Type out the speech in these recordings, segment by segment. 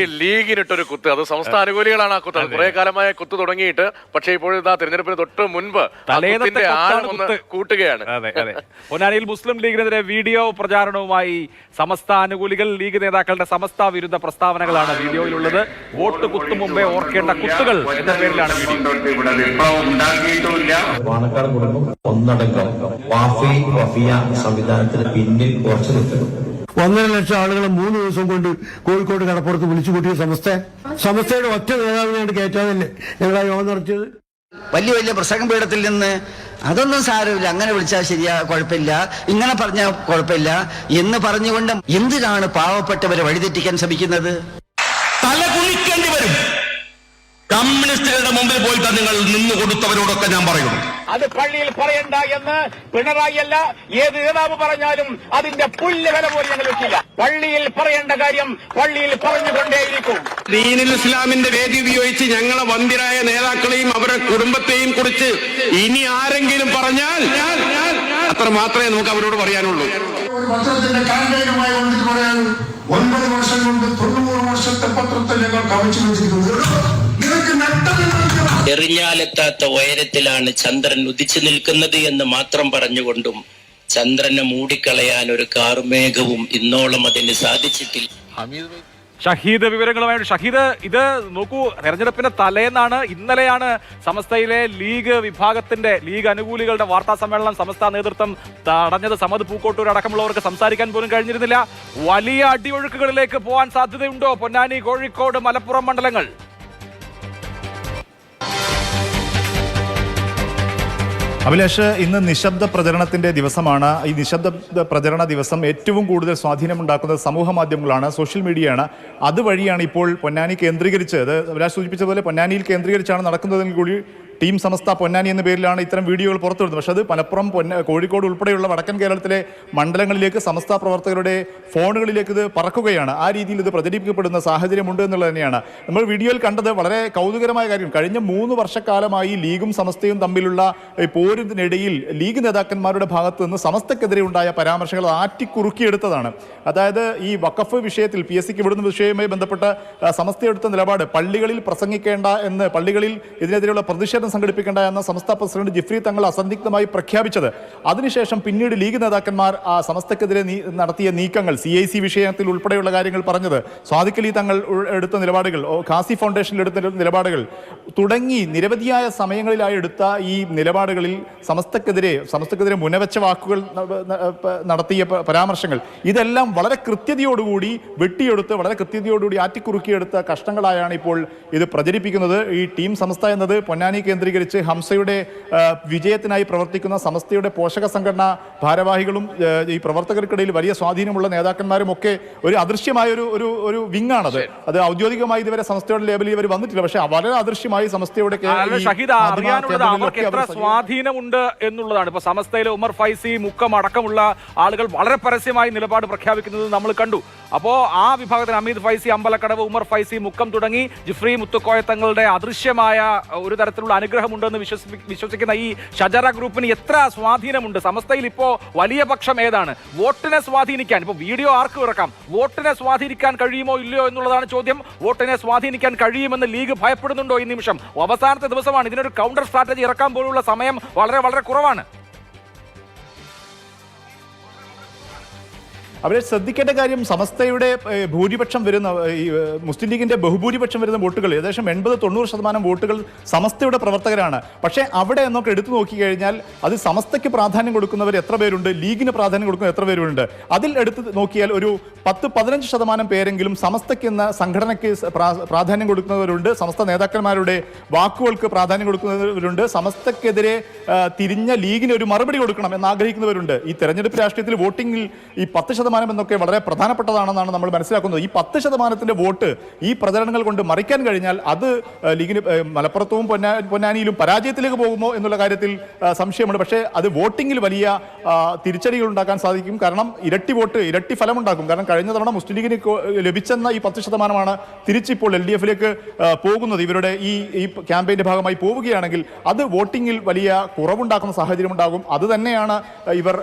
ഈ ലീഗിനിട്ടൊരു കുത്ത്. അത് സംസ്ഥാന അനുകൂലികളാണ് ആ കുത്ത്. കുറെ കാലമായ കുത്ത് തുടങ്ങിയിട്ട്. പക്ഷേ ഇപ്പോഴിതാ തിരഞ്ഞെടുപ്പിന് തൊട്ട് മുൻപ് തലേന്നത്തെ ഒന്ന് കൂട്ടുകയാണ്. അതെ അതെ. പൊന്നാനിയിൽ മുസ്ലിം ലീഗിനെതിരെ വീഡിയോ പ്രചാരണവുമായി സമസ്ത അനുകൂലികൾ ലീഗ് നേതാക്കളുടെ സമസ്ത വിരുദ്ധ പ്രസ്താവനകളാണ് വീഡിയോയിലുള്ളത്. വോട്ട് കുത്തു മുമ്പേ ഓർക്കേണ്ട കുത്തുകൾ എന്ന പേരിലാണ് പാണക്കാട് കുടുംബം ഒന്നടങ്കം വാഫി വഫിയ സംവിധാനത്തിന് പിന്നിൽ കുറച്ചു നിൽക്കുന്നു ഒന്നര ലക്ഷം ആളുകളെ മൂന്ന് ദിവസം കൊണ്ട് കോഴിക്കോട് കടപ്പുറത്ത് വിളിച്ചു കൂട്ടിയ സമസ്ത. സമസ്തയുടെ ഒറ്റ നേതാവിനെയാണ് കയറ്റാതല്ലേ ഞങ്ങൾ ആ യോഗം നടത്തിയത്? വലിയ വലിയ പ്രസംഗ പീഠത്തിൽ നിന്ന് അതൊന്നും സാരമില്ല. അങ്ങനെ വിളിച്ചാൽ ശരിയാ കുഴപ്പമില്ല. ഇങ്ങനെ പറഞ്ഞാൽ കുഴപ്പമില്ല എന്ന് പറഞ്ഞുകൊണ്ട് എന്തിനാണ് പാവപ്പെട്ടവരെ വഴിതെറ്റിക്കാൻ ശ്രമിക്കുന്നത്? തല കുനിക്കേണ്ടി വരും. കമ്മ്യൂണിസ്റ്റുകളുടെ മുമ്പിൽ പോയിട്ട് നിങ്ങൾ നിന്നു കൊടുത്തവരോടൊക്കെ ഞാൻ പറയുന്നു. അത് പള്ളിയിൽ പറയണ്ട എന്ന് പിണറായി അല്ല ഏത് നേതാവ് പറഞ്ഞാലും അതിന്റെ പുല്ല് വില പോലും ഞങ്ങൾ വെക്കില്ല. പള്ളിയിൽ പറയേണ്ട കാര്യം പള്ളിയിൽ പറഞ്ഞുകൊണ്ടേയിരിക്കും. ദീനുൽ ഇസ്ലാമിന്റെ വേദി ഉപയോഗിച്ച് ഞങ്ങളെ വന്ധ്യരായ നേതാക്കളെയും അവരുടെ കുടുംബത്തെയും കുറിച്ച് ഇനി ആരെങ്കിലും പറഞ്ഞാൽ അത്ര മാത്രമേ നമുക്ക് അവരോട് പറയാനുള്ളൂ. പത്രത്തിന്റെ പറയാൻ ഒൻപത് വർഷം കൊണ്ട് തൊണ്ണൂറ് വർഷത്തെ പത്രത്തെ ഞങ്ങൾ കവച്ചു വെച്ചിരിക്കുന്നു എറിഞ്ഞാലെത്താത്ത ഉയരത്തിലാണ് ചന്ദ്രൻ ഉദിച്ചു നിൽക്കുന്നത് എന്ന് മാത്രം പറഞ്ഞുകൊണ്ടും ചന്ദ്രനെ മൂടിക്കളയാൻ ഒരു കാർമേഘവും ഇന്നോളം അതിന് സാധിച്ചിട്ടില്ല. ഷഹീദ് വിവരങ്ങളുമായി ഷഹീദ് ഇത് നോക്കൂ തെരഞ്ഞെടുപ്പിന്റെ തലേന്നാണ് ഇന്നലെയാണ് സമസ്തയിലെ ലീഗ് വിഭാഗത്തിന്റെ ലീഗ് അനുകൂലികളുടെ വാർത്താ സമ്മേളനം സമസ്ത നേതൃത്വം തടഞ്ഞത്. സമത് പൂക്കോട്ടൂർ അടക്കമുള്ളവർക്ക് സംസാരിക്കാൻ പോലും കഴിഞ്ഞിരുന്നില്ല. വലിയ അടിയൊഴുക്കുകളിലേക്ക് പോകാൻ സാധ്യതയുണ്ടോ? പൊന്നാനി കോഴിക്കോട് മലപ്പുറം മണ്ഡലങ്ങൾ? അഭിലാഷ് ഇന്ന് നിശബ്ദ പ്രചരണത്തിന്റെ ദിവസമാണ്. ഈ നിശബ്ദ പ്രചരണ ദിവസം ഏറ്റവും കൂടുതൽ സ്വാധീനമുണ്ടാക്കുന്നത് സമൂഹ മാധ്യമങ്ങളാണ് സോഷ്യൽ മീഡിയയാണ്. അതുവഴിയാണ് ഇപ്പോൾ പൊന്നാനി കേന്ദ്രീകരിച്ച് അത് അഭിലാഷ് സൂചിപ്പിച്ചതുപോലെ പൊന്നാനിയിൽ കേന്ദ്രീകരിച്ചാണ് നടക്കുന്നതെങ്കിൽ കൂടി ടീം സമസ്ത പൊന്നാനി എന്ന പേരിലാണ് ഇത്തരം വീഡിയോകൾ പുറത്തുവിടുന്നത്. പക്ഷേ അത് മലപ്പുറം പൊന്ന കോഴിക്കോട് ഉൾപ്പെടെയുള്ള വടക്കൻ കേരളത്തിലെ മണ്ഡലങ്ങളിലേക്ക് സമസ്ത പ്രവർത്തകരുടെ ഫോണുകളിലേക്ക് ഇത് പറക്കുകയാണ്. ആ രീതിയിൽ ഇത് പ്രചരിപ്പിക്കപ്പെടുന്ന സാഹചര്യമുണ്ട് എന്നുള്ളത് തന്നെയാണ്. നമ്മൾ വീഡിയോയിൽ കണ്ടത് വളരെ കൗതുകരമായ കാര്യം കഴിഞ്ഞ മൂന്ന് വർഷക്കാലമായി ലീഗും സമസ്തയും തമ്മിലുള്ള പോരിനിടയിൽ ലീഗ് നേതാക്കന്മാരുടെ ഭാഗത്ത് നിന്ന് സമസ്തക്കെതിരെ ഉണ്ടായ പരാമർശങ്ങൾ ആറ്റിക്കുറുക്കിയെടുത്തതാണ്. അതായത് ഈ വഖഫ് വിഷയത്തിൽ പി എസ് സിക്ക് വിടുന്ന വിഷയവുമായി ബന്ധപ്പെട്ട് സമസ്ത എടുത്ത നിലപാട് പള്ളികളിൽ പ്രസംഗിക്കേണ്ട എന്ന് പള്ളികളിൽ ഇതിനെതിരെയുള്ള പ്രതിഷേധം സംഘടിപ്പിക്കേണ്ട എന്ന സംസ്ഥാന പ്രസിഡന്റ് ജിഫ്രി തങ്ങൾ അസന്ദിഗ്ധമായി പ്രഖ്യാപിച്ചത്. അതിനുശേഷം പിന്നീട് ലീഗ് നേതാക്കന്മാർ ആ സംസ്ഥക്കെതിരെ നടത്തിയ നീക്കങ്ങൾ സി ഐ സി വിഷയത്തിൽ ഉൾപ്പെടെയുള്ള കാര്യങ്ങൾ പറഞ്ഞത് സ്വാദിക്കലി തങ്ങൾ എടുത്ത നിലപാടുകൾ ഖാസി ഫൗണ്ടേഷനിൽ എടുത്ത നിലപാടുകൾ തുടങ്ങി നിരവധിയായ സമയങ്ങളിലായി എടുത്ത ഈ നിലപാടുകളിൽ സമസ്തക്കെതിരെ സമസ്തക്കെതിരെ മുനവച്ച വാക്കുകൾ നടത്തിയ പരാമർശങ്ങൾ ഇതെല്ലാം വളരെ കൃത്യതയോടുകൂടി വെട്ടിയെടുത്ത് വളരെ കൃത്യതയോടുകൂടി ആറ്റിക്കുറുക്കിയെടുത്ത കഷ്ടങ്ങളായാണ് ഇപ്പോൾ ഇത് പ്രചരിപ്പിക്കുന്നത്. ഈ ടീം സംസ്ഥ എന്നത് പൊന്നാനി കേന്ദ്രീകരിച്ച് ഹംസയുടെ വിജയത്തിനായി പ്രവർത്തിക്കുന്ന സമസ്തയുടെ പോഷക സംഘടന ഭാരവാഹികളും ഈ പ്രവർത്തകർക്കിടയിൽ വലിയ സ്വാധീനമുള്ള നേതാക്കന്മാരും ഒക്കെ ഒരു അദൃശ്യമായ ഒരു ഒരു ഒരു വിങ്ങാണത്. അത് ഔദ്യോഗികമായി ഇതുവരെ സമസ്തയുടെ ലേബലിൽ ഇവർ വന്നിട്ടില്ല. പക്ഷേ വളരെ അദൃശ്യമായി എത്ര സ്വാധീനമുണ്ട് എന്നുള്ളതാണ്. ഇപ്പൊ സമസ്തയിലെ ഉമർ ഫൈസി മുക്കം അടക്കമുള്ള ആളുകൾ വളരെ പരസ്യമായി നിലപാട് പ്രഖ്യാപിക്കുന്നത് നമ്മൾ കണ്ടു. അപ്പോ ആ വിഭാഗത്തിന് അമീദ് ഫൈസി അമ്പലക്കടവ് ഉമർ ഫൈസി മുക്കം തുടങ്ങി ജിഫ്രി മുത്തുക്കോയ തങ്ങളുടെ അദൃശ്യമായ ഒരു തരത്തിലുള്ള അനുഗ്രഹമുണ്ടെന്ന് വിശ്വസി വിശ്വസിക്കുന്ന ഈ ഷജറ ഗ്രൂപ്പിന് എത്ര സ്വാധീനമുണ്ട്? സമസ്തയിൽ ഇപ്പോ വലിയ പക്ഷം ഏതാണ്? വോട്ടിനെ സ്വാധീനിക്കാൻ ഇപ്പൊ വീഡിയോ ആർക്ക് ഇറക്കാം വോട്ടിനെ സ്വാധീനിക്കാൻ കഴിയുമോ ഇല്ലയോ എന്നുള്ളതാണ് ചോദ്യം. വോട്ടിനെ സ്വാധീനിക്കാൻ കഴിയുമെന്ന് ലീഗ് ഭയപ്പെടുന്നുണ്ടോ ഈ നിമിഷം? അവസാനത്തെ ദിവസമാണ്. ഇതിനൊരു കൗണ്ടർ സ്ട്രാറ്റജി ഇറക്കാൻ പോലുള്ള സമയം വളരെ വളരെ കുറവാണ്. അവരെ ശ്രദ്ധിക്കേണ്ട കാര്യം സമസ്തയുടെ ഭൂരിപക്ഷം വരുന്ന ഈ, മുസ്ലിം ലീഗിന്റെ ബഹുഭൂരിപക്ഷം വരുന്ന വോട്ടുകൾ ഏകദേശം എൺപത് തൊണ്ണൂറ് ശതമാനം വോട്ടുകൾ സമസ്തയുടെ പ്രവർത്തകരാണ്. പക്ഷേ അവിടെ എന്നൊക്കെ എടുത്തു നോക്കിക്കഴിഞ്ഞാൽ അത് സമസ്തയ്ക്ക് പ്രാധാന്യം കൊടുക്കുന്നവർ എത്ര പേരുണ്ട് ലീഗിന് പ്രാധാന്യം കൊടുക്കുന്ന എത്ര പേരുണ്ട്? അതിൽ എടുത്ത് നോക്കിയാൽ ഒരു പത്ത് പതിനഞ്ച് ശതമാനം പേരെങ്കിലും സമസ്തയ്ക്ക് എന്ന സംഘടനയ്ക്ക് പ്രാധാന്യം കൊടുക്കുന്നവരുണ്ട്. സമസ്ത നേതാക്കന്മാരുടെ വാക്കുകൾക്ക് പ്രാധാന്യം കൊടുക്കുന്നവരുണ്ട്. സമസ്തക്കെതിരെ തിരിഞ്ഞ ലീഗിന് ഒരു മറുപടി കൊടുക്കണം എന്ന് ആഗ്രഹിക്കുന്നവരുണ്ട്. ഈ തെരഞ്ഞെടുപ്പ് രാഷ്ട്രീയത്തിൽ വോട്ടിംഗിൽ ഈ പത്ത് ശതമാനം എന്നൊക്കെ വളരെ പ്രധാനപ്പെട്ടതാണെന്നാണ് നമ്മൾ മനസ്സിലാക്കുന്നത്. ഈ പത്ത് ശതമാനത്തിന്റെ വോട്ട് ഈ പ്രചരണങ്ങൾ കൊണ്ട് മറിക്കാൻ കഴിഞ്ഞാൽ അത് ലീഗിന് മലപ്പുറത്തും പൊന്നാ പൊന്നാനിയിലും പരാജയത്തിലേക്ക് പോകുമോ എന്നുള്ള കാര്യത്തിൽ സംശയമുണ്ട്. പക്ഷേ അത് വോട്ടിങ്ങിൽ വലിയ തിരിച്ചടികൾ ഉണ്ടാക്കാൻ സാധിക്കും. കാരണം ഇരട്ടി വോട്ട് ഇരട്ടി ഫലമുണ്ടാക്കും. കാരണം കഴിഞ്ഞ തവണ മുസ്ലിം ലീഗിന് ലഭിച്ചെന്ന ഈ പത്ത് ശതമാനമാണ് തിരിച്ചിപ്പോൾ എൽ ഡി എഫിലേക്ക് പോകുന്നത്. ഇവരുടെ ഈ ഈ ക്യാമ്പയിന്റെ ഭാഗമായി പോവുകയാണെങ്കിൽ അത് വോട്ടിങ്ങിൽ വലിയ കുറവുണ്ടാക്കുന്ന സാഹചര്യം ഉണ്ടാകും. അത് തന്നെയാണ് ഇവർ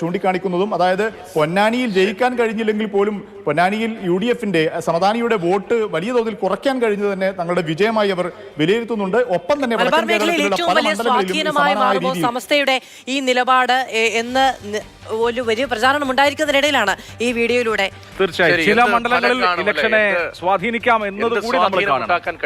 ചൂണ്ടിക്കാണിക്കുന്നതും. അതായത് പൊന്നാനിയിൽ പൊന്നാനിയിൽ ജയിക്കാൻ കഴിഞ്ഞില്ലെങ്കിൽ പോലും പൊന്നാനിയിൽ യു ഡി എഫിന്റെ സമദാനിയുടെ വോട്ട് വലിയ തോതിൽ കുറയ്ക്കാൻ കഴിഞ്ഞത് തന്നെ തങ്ങളുടെ വിജയമായി അവർ വിലയിരുത്തുന്നുണ്ട്. ഒപ്പം തന്നെ ഈ സമസ്തയുടെ ഈ നിലപാട് എന്ന് ഒരു വലിയ പ്രചാരണം ഉണ്ടായിരിക്കുന്നതിനിടയിലാണ് ഈ വീഡിയോയിലൂടെ. തീർച്ചയായും. ചില മണ്ഡലങ്ങളിൽ? ഇലക്ഷനെ സ്വാധീനിക്കാം എന്ത് എന്നത് കൂടി നമ്മൾ കഴിയും?